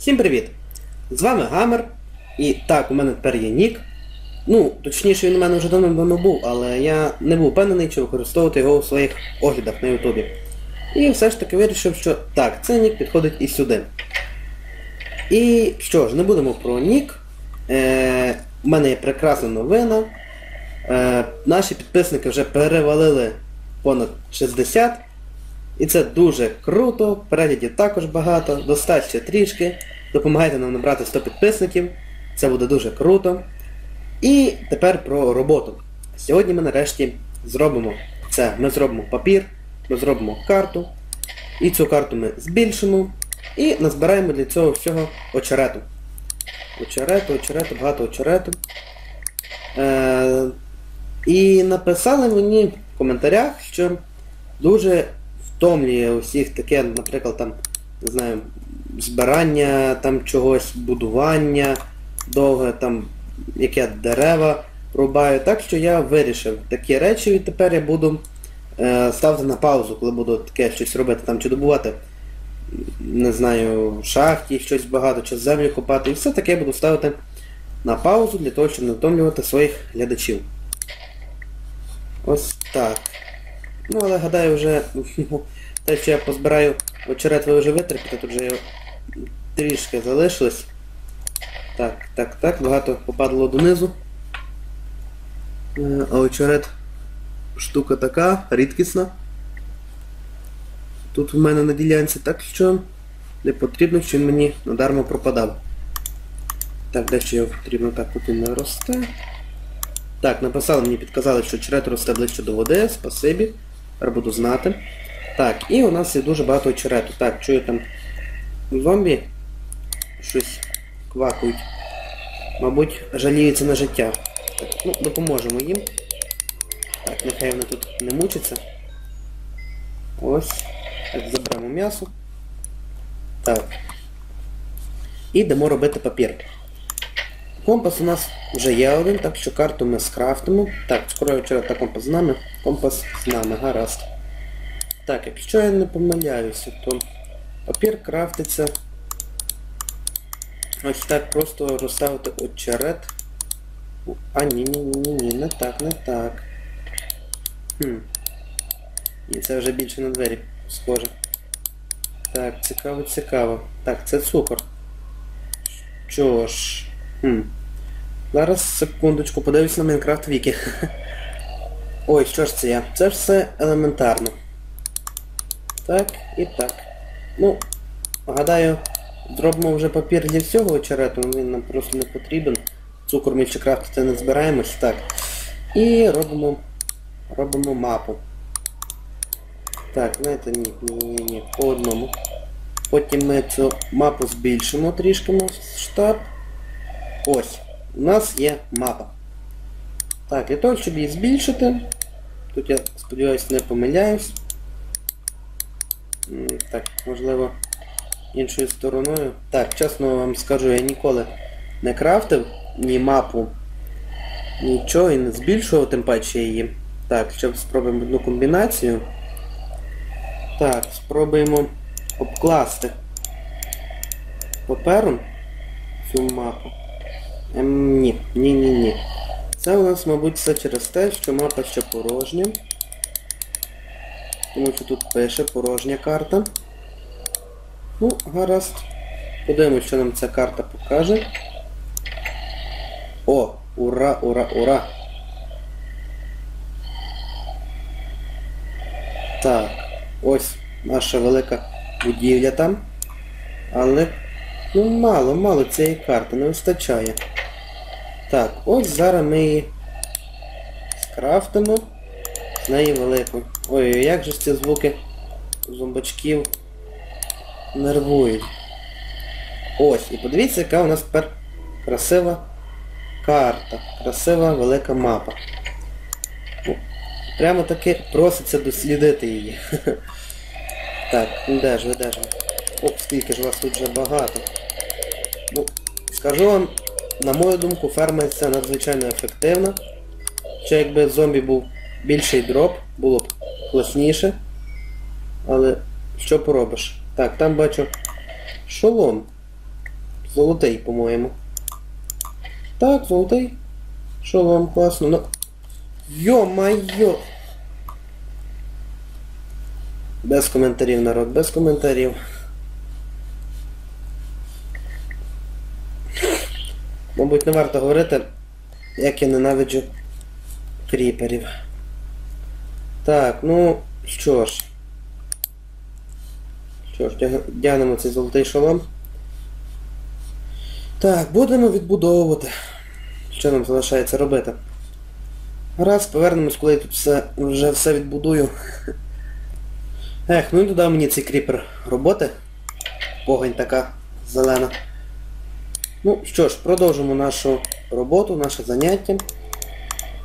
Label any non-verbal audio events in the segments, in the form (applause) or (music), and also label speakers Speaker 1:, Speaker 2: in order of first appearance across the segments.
Speaker 1: Всім привіт! З вами Гамер. І так, у мене тепер є нік. Ну, точніше він у мене вже давно був, але я не був впевнений, чи використовувати його у своїх оглядах на Ютубі. І все ж таки вирішив, що так, цей нік підходить і сюди. І що ж, не будемо про нік. Е, У мене є прекрасна новина. Е, Наші підписники вже перевалили понад 60. І це дуже круто, переглядів також багато, достать ще трішки. Допомагайте нам набрати 100 підписників. Це буде дуже круто. І тепер про роботу. Сьогодні ми нарешті зробимо це. Ми зробимо папір, ми зробимо карту. І цю карту ми збільшимо. І назбираємо для цього всього очерету. Очерету, очерету, багато очерету. Е, і написали мені в коментарях, що дуже втомлює усіх таке, наприклад, там, не знаю, збирання там чогось, будування довге, там, яке дерева рубаю. Так що я вирішив такі речі і тепер я буду е, ставити на паузу, коли буду таке щось робити, там чи добувати, не знаю, шахті щось багато, чи землю копати. І все таке буду ставити на паузу для того, щоб не втомлювати своїх глядачів. Ось так. Ну, але гадаю вже (laughs) те, що я позбираю очерет, ви вже витерпіте, тут вже його трішки залишилось. Так, так, так, багато попадало донизу. Е, А очерет штука така, рідкісна. Тут в мене на ділянці, так що не потрібно, щоб він мені надармо пропадав. Так, дещо його потрібно так він не росте. Так, написали, мені підказали, що черет росте ближче до води, спасибі. Тепер буду знати. Так, і у нас є дуже багато очерету. Так, чую там зомбі щось квакають. Мабуть, жаліються на життя. Так, ну, допоможемо їм. Так, нехай вони тут не мучаться. Ось. Так, заберемо м'ясо. Так. І йдемо робити папір. Компас у нас вже є один, так що карту ми скрафтимо. Так, скоро вчора та компас з нами. Компас з нами, гаразд. Так, якщо я не помиляюся, то папір крафтиться. Ось так просто розставити очерет. А, ні-ні-ні-ні, не так, не так. Хм. І це вже більше на двері схоже. Так, цікаво, цікаво. Так, це цукор. Що ж. Хм. Зараз, секундочку, подивлюсь на Майнкрафт Віки. (laughs) Ой, що ж це я? Це ж все елементарно. Так і так. Ну, гадаю, зробимо вже папір для всього очерету, він нам просто не потрібен. Цукор ми ще крафтити не збираємось. Так. І робимо робимо мапу. Так, знаєте, ні, ні, ні, ні, по одному. Потім ми цю мапу збільшимо трішки масштаб. Ось. У нас є мапа. Так, для того, щоб її збільшити, тут я сподіваюся не помиляюсь. Так, можливо, іншою стороною. Так, чесно вам скажу, я ніколи не крафтив ні мапу, нічого і не збільшував, тим паче її. Так, ще спробуємо одну комбінацію. Так, спробуємо обкласти папером цю мапу. Ем, ні, ні-ні-ні. Це у нас, мабуть, все через те, що мапа ще порожня. Тому що тут пише порожня карта. Ну, гаразд. Подивимось, що нам ця карта покаже. О! Ура, ура, ура! Так, ось наша велика будівля там. Але ну мало, мало цієї карти, не вистачає. Так, ось зараз ми її скрафтимо з неї велику. Ой, як же ці звуки зомбачків нервують. Ось, і подивіться, яка у нас тепер красива карта. Красива велика мапа. Прямо таки проситься дослідити її. (laughs) Так, ну де ж ви, де ж ви? Ох, скільки ж вас тут вже багато. Ну, скажу вам, на мою думку, ферма це надзвичайно ефективна. Ще якби зомбі був більший дроп, було б класніше. Але що поробиш? Так, там бачу шолом. Золотий, по-моєму. Так, золотий. Вам класно? Ну. Йо-майо! Без коментарів, народ, без коментарів. Мабуть, не варто говорити, як я ненавиджу кріперів. Так, ну що ж. Що ж, тягнемо цей золотий шолом. Так, будемо відбудовувати. Що нам залишається робити? Раз, повернемось, коли я тут все, вже все відбудую. Ех, ну і додав мені цей кріпер роботи. Погань така зелена. Ну що ж, продовжимо нашу роботу, наше заняття.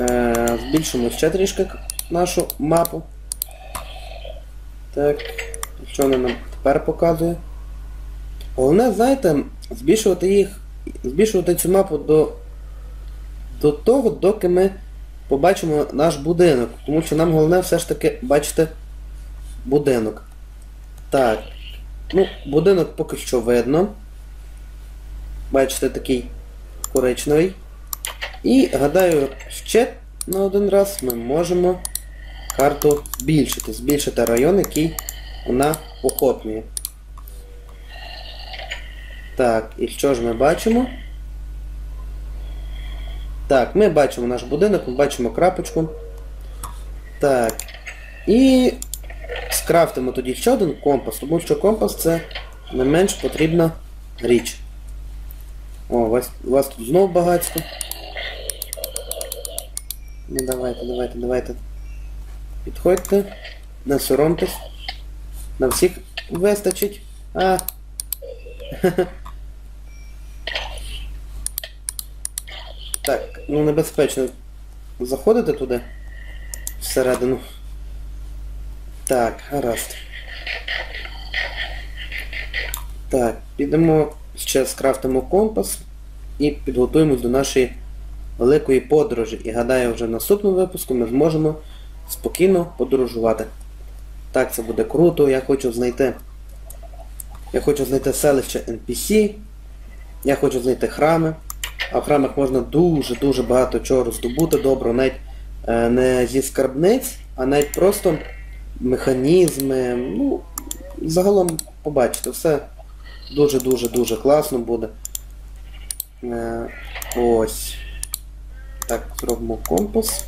Speaker 1: Е, збільшимо ще трішки нашу мапу. Так, що вона нам тепер показує? Головне, знаєте, збільшувати їх, збільшувати цю мапу до, до того, доки ми побачимо наш будинок. Тому що нам головне все ж таки бачити будинок. Так. Ну, будинок поки що видно. Бачите, такий коричневий. І гадаю, ще на один раз ми можемо карту збільшити. Збільшити район, який вона охоплює. Так, і що ж ми бачимо? Так, ми бачимо наш будинок, ми бачимо крапочку. Так. І скрафтимо тоді ще один компас, тому що компас це не менш потрібна річ. О, у вас, у вас тут знов багатство. Ну давайте, давайте, давайте. Підходьте. Не соромтесь. На всіх вистачить. А. (laughs) Так, ну небезпечно заходити туди. Всередину. Так, гаразд. Так, підемо ще скрафтимо компас і підготуємось до нашої великої подорожі. І гадаю, вже в наступному випуску ми зможемо спокійно подорожувати. Так, це буде круто, я хочу знайти. Я хочу знайти селище NPC. Я хочу знайти храми. А в храмах можна дуже-дуже багато чого роздобути добро, навіть е, не зі скарбниць, а навіть просто механізми. Ну, загалом побачите, все дуже-дуже-дуже класно буде. Е, ось. Так, зробимо компас.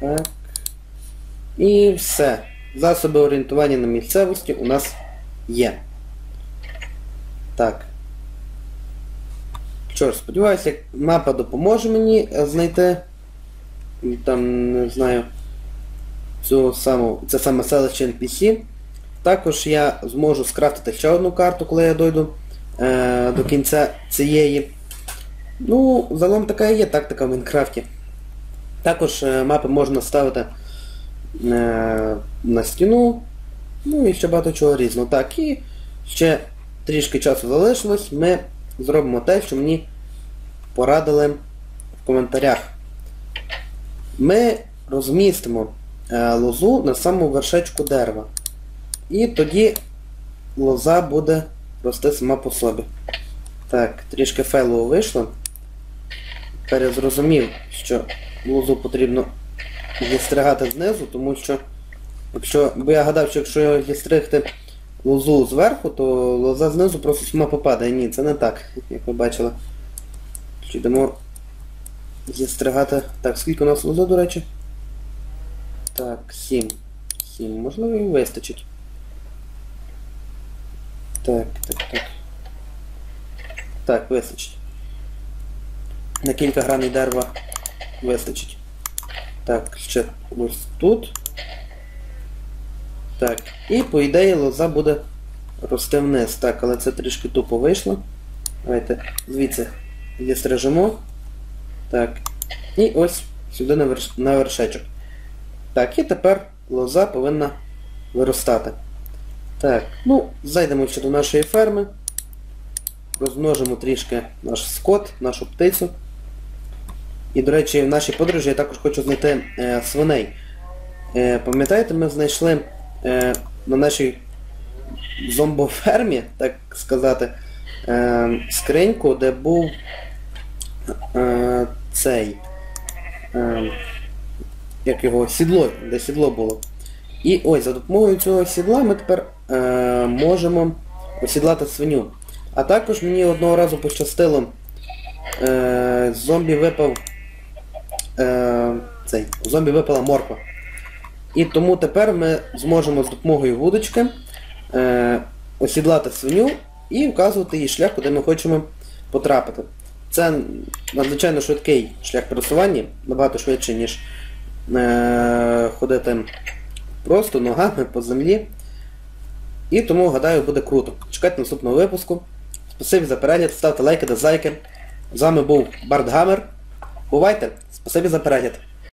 Speaker 1: Так. І все. Засоби орієнтування на місцевості у нас є. Так. Що ж, сподіваюся, мапа допоможе мені е, знайти там, не знаю, цю саму, це саме селище NPC. Також я зможу скрафтити ще одну карту, коли я дойду е, до кінця цієї. Ну, загалом така і є тактика в Мінкрафті. Також е, мапи можна ставити е, на стіну, ну і ще багато чого різного. Так, і ще трішки часу залишилось, ми зробимо те, що мені порадили в коментарях. Ми розмістимо е, лозу на самому вершечку дерева. І тоді лоза буде рости сама по собі. Так, трішки фейлово вийшло. Тепер я зрозумів, що лозу потрібно зістригати знизу, тому що якщо, бо я гадав, що якщо зістригти лозу зверху, то лоза знизу просто сама попадає. Ні, це не так, як ви бачили. Йдемо зістригати. Так, скільки у нас лоза, до речі? Так, 7. 7. Можливо, і вистачить. Так, так, так. Так, вистачить. На кілька граней дерева вистачить. Так, ще ось тут. Так, і по ідеї лоза буде рости вниз. Так, але це трішки тупо вийшло. Давайте звідси відстрижемо. Так. І ось сюди на, вершечок. Так, і тепер лоза повинна виростати. Так, ну, зайдемо ще до нашої ферми. Розмножимо трішки наш скот, нашу птицю. І, до речі, в нашій подорожі я також хочу знайти е, свиней. Е, пам'ятаєте, ми знайшли е, на нашій зомбофермі, так сказати, е, скриньку, де був е, цей. Е, як його сідло, де сідло було. І ось за допомогою цього сідла ми тепер е, можемо осідлати свиню. А також мені одного разу пощастило, е, зомбі випав е, цей, зомбі випала морква. І тому тепер ми зможемо з допомогою вудочки е, осідлати свиню і вказувати їй шлях, куди ми хочемо потрапити. Це надзвичайно швидкий шлях пересування, набагато швидше, ніж е, ходити просто ногами по землі. І тому, гадаю, буде круто. Чекайте наступного випуску. Спасибі за перегляд, ставте лайки, дизлайки. З вами був Бардгамер. Бувайте! Спасибі за перегляд.